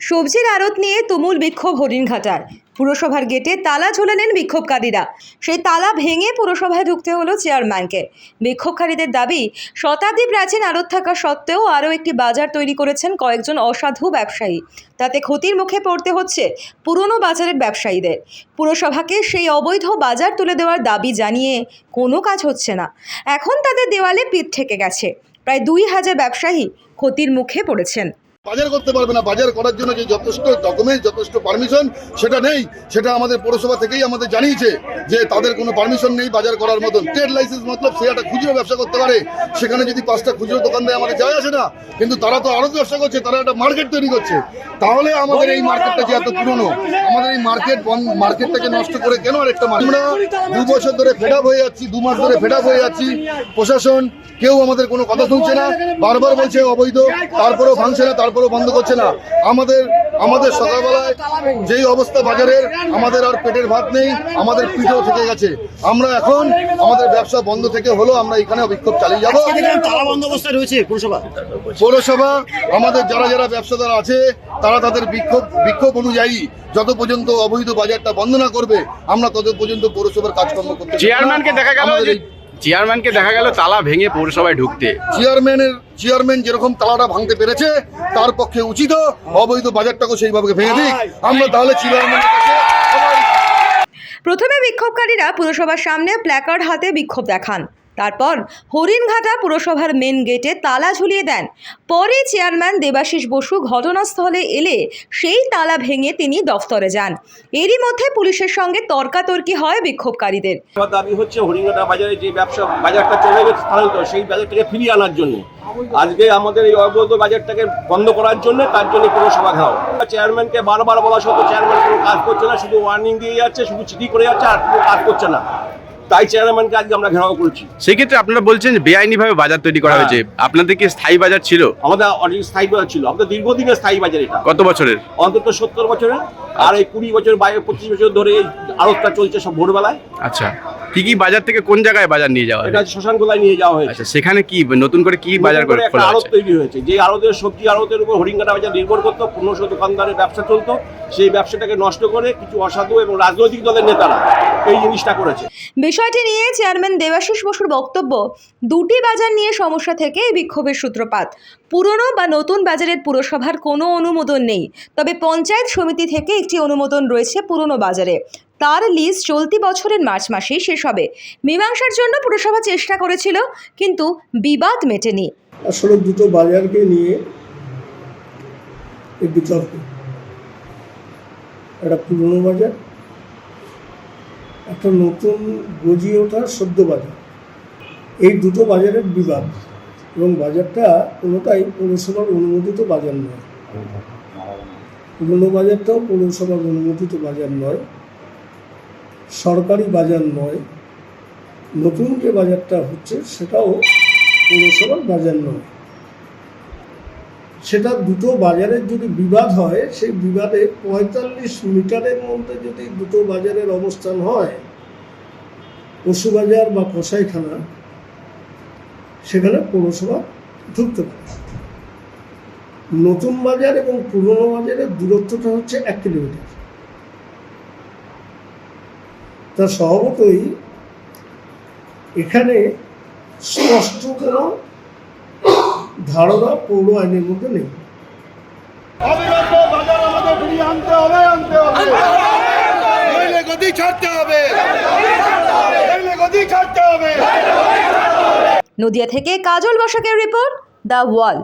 সবজির আড়ত নিয়ে তুমুল বিক্ষোভ হরিণঘাটার। পুরসভার গেটে তালা ঝোলালেন বিক্ষোভকারীরা। সেই তালা ভেঙে পুরসভায় ঢুকতে হলো চেয়ারম্যানকে। বিক্ষোভকারীদের দাবি, শতাব্দী প্রাচীন আড়ত থাকা সত্ত্বেও আরও একটি বাজার তৈরি করেছেন কয়েকজন অসাধু ব্যবসায়ী। তাতে ক্ষতির মুখে পড়তে হচ্ছে পুরনো বাজারের ব্যবসায়ীদের। পুরসভাকে সেই অবৈধ বাজার তুলে দেওয়ার দাবি জানিয়ে কোনো কাজ হচ্ছে না। এখন তাদের দেওয়ালে পিঠ ঠেকে গেছে। প্রায় দুই হাজার ব্যবসায়ী ক্ষতির মুখে পড়েছেন। বাজার করতে পারবে না, বাজার করার জন্য যে যথেষ্ট ডকুমেন্ট যথেষ্ট পারমিশন সেটা নেই। সেটা আমাদের পৌরসভা থেকেই আমাদের জানিয়েছে যে তাদের কোনো পারমিশন নেই বাজার করার মতন। ট্রেড লাইসেন্স মতলব সে একটা খুচরো ব্যবসা করতে পারে। সেখানে যদি পাঁচটা খুচরো দোকান দেয় আমাদের যায় আসে না। কিন্তু তারা তো আরও ব্যবসা করছে, তারা একটা মার্কেট তৈরি করছে। তাহলে আমাদের এই মার্কেটটা যে এত পুরনো, আমাদের এই মার্কেট মার্কেটটাকে নষ্ট করে কেন আরেকটা মার্কেট আমরা দু বছর ধরে ফেড হয়ে যাচ্ছি, দু মাস ধরে ফেড হয়ে যাচ্ছি। প্রশাসন কেউ আমাদের কোনো কথা শুনছে না। বারবার বলছে অবৈধ, তারপরেও ভাঙছে না তারপরেও বন্ধ করছে না। আমাদের আমাদের সকালবেলায় যেই অবস্থা বাজারের আমাদের আর পেটের ভাত নেই আমাদের পিঠেও থেকে গেছে। আমরা এখন আমাদের ব্যবসা বন্ধ থেকে হলো আমরা এখানে বিক্ষোভ চালিয়ে যাব। পুরসভা। আমাদের যারা যারা ব্যবসাদার আছে তারা তাদের বিক্ষোভ বিক্ষোভ অনুযায়ী যত পর্যন্ত অবৈধ বাজারটা বন্ধ না করবে আমরা তত পর্যন্ত পৌরসভার কাজকর্ম করতে চেয়ারম্যানকে দেখা গেল চেয়ারম্যানকে দেখা গেল তালা ভেঙে পৌরসভায় ঢুকতে। চেয়ারম্যানের চেয়ারম্যান যেরকম তালাটা ভাঙতে পেরেছে তার পক্ষে উচিত অবৈধ বাজারটাকে সেইভাবে ভেঙে দিক। আমরা তাহলে চেয়ারম্যানের কাছে প্রথমে বিক্ষোভকারীরা পুরসভার সামনে প্ল্যাকার্ড হাতে বিক্ষোভ দেখান। তারপর হরিণঘাটা পুরসভার মেন গেটে তালা ঝুলিয়ে দেন। পরে চেয়ারম্যান দেবাশিস বসু ঘটনাস্থলে এলে সেই তালা ভেঙে তিনি দফতরে যান। এরই মধ্যে পুলিশের সঙ্গে তর্কাতর্কি হয় বিক্ষোভকারীদের। দাবি হচ্ছে হরিঙ্গাটা বাজারে যে ব্যবসা, বাজারটা চলে গেছে সেই বাজারটাকে ফিরিয়ে আনার জন্য। আজকে আমাদের এই অবৈধ বাজারটাকে বন্ধ করার জন্য তার জন্য পৌরসভা ঘাও চেয়ারম্যানকে বারবার বলা সত্ত্বেও চেয়ারম্যান কোনো কাজ করছে না, শুধু ওয়ার্নিং দিয়ে যাচ্ছে, শুধু চিঠি করে যাচ্ছে, আর কোনো কাজ করছে না। তাই চেয়ারম্যানকে আজকে আমরা ঘেরাও করেছি। সেক্ষেত্রে আপনারা বলছেন যে বেআইনিভাবে বাজার তৈরি করা হয়েছে। আপনাদের কি স্থায়ী বাজার ছিল? আমাদের অনেক স্থায়ী বাজার ছিল। আমাদের দীর্ঘদিনের স্থায়ী বাজার এটা। কত বছরের? অন্তত সত্তর বছরের। আর এই কুড়ি বছর বাইরে পঁচিশ বছর ধরে এই আড়তটা চলছে সব ভোরবেলায়। আচ্ছা। কি কি বাজার থেকে কোন জায়গায় বাজার নিয়ে যাওয়া এটা শ্মশান গোলায় নিয়ে যাওয়া হয়েছে। আচ্ছা সেখানে কি নতুন করে কি বাজার করে খোলা আড়ত তৈরি হয়েছে। যে আড়তের সবজি আড়তের উপর হরিঙ্গাটা বাজার নির্ভর করতো পনেরোশো দোকানদারের ব্যবসা চলতো সেই ব্যবসাটাকে নষ্ট করে কিছু অসাধু এবং রাজনৈতিক দলের নেতারা এই জিনিসটা করেছে। বিষয়টি নিয়ে চেয়ারম্যান দেবাশিস বসুর বক্তব্য দুটি বাজার নিয়ে সমস্যা থেকে এই বিক্ষোভের সূত্রপাত। পুরনো বা নতুন বাজারের পুরসভার কোনো অনুমোদন নেই তবে পঞ্চায়েত সমিতি থেকে একটি অনুমোদন রয়েছে পুরনো বাজারে। তার লিজ চলতি বছরের মার্চ মাসেই শেষ হবে। মীমাংসার জন্য পুরসভা চেষ্টা করেছিল, কিন্তু বিবাদ মেটেনি। আসলে দুটো বাজারকে নিয়ে এই বিতর্ক একটা পুরনো বাজার, একটা নতুন গজিয়ে ওঠা সদ্য বাজার। এই দুটো বাজারের বিবাদ, এবং বাজারটা কোনোটাই পৌরসভার অনুমোদিত বাজার নয়। পুরনো বাজারটাও পৌরসভার অনুমোদিত বাজার নয়। সরকারি বাজার নয়, নতুন যে বাজারটা হচ্ছে সেটাও পৌরসভার বাজার নয়। সেটা দুটো বাজারের যদি বিবাদ হয়, সেই বিবাদে পঁয়তাল্লিশ মিটারের মধ্যে যদি দুটো বাজারের অবস্থান হয়, পশু বাজার বা কসাইখানা, সেখানে পৌরসভা ঢুকতে পারে। নতুন বাজার এবং পুরনো বাজারের দূরত্বটা হচ্ছে এক কিলোমিটার। তা স্বভাবতই এখানে স্পষ্ট কোনো ধারণা পৌর আইনের মধ্যে নেই। অবিলম্বে বাজার আমাদের ফিরিয়ে আনতে হবে আনতে হবে। নইলে ছাড়তে হবে। নইলে গদি ছাড়তে হবে। নদিয়া থেকে কাজল বসাকের রিপোর্ট দ্য ওয়াল।